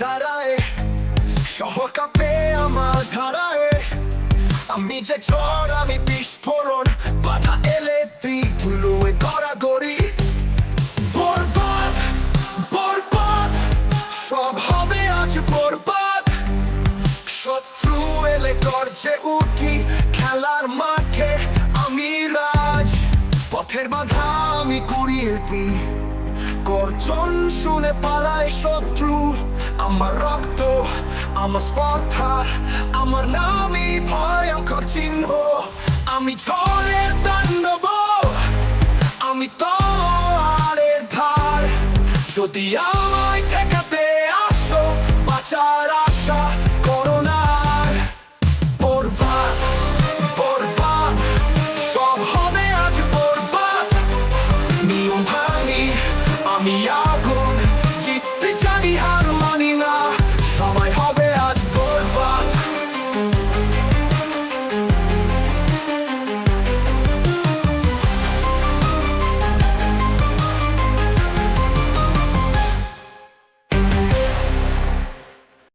দাঁড়ায় শহর কাঁপে আমার ধারায়। আমি যে ঝড়, আমি বিস্ফোরণ, বাধা এলে দিগুলো গড়াগড়ি। বরবাদ বরবাদ, সব হবে আজ বরবাদ। শত্রু এলে গর্জে উঠি খেলার মাঠে। আমি রাজ, পথের বাধা আমি কুড়িয়ে দিই। গর্জন শুনে পালায় শত্রু। আমার রক্ত, আমার স্পর্ধা, আমার নামই ভয়ঙ্কর চিহ্ন। আমি ঝড়ের তাণ্ডব, আমি তো আরে ধার। যদি আমায় me, I'll go.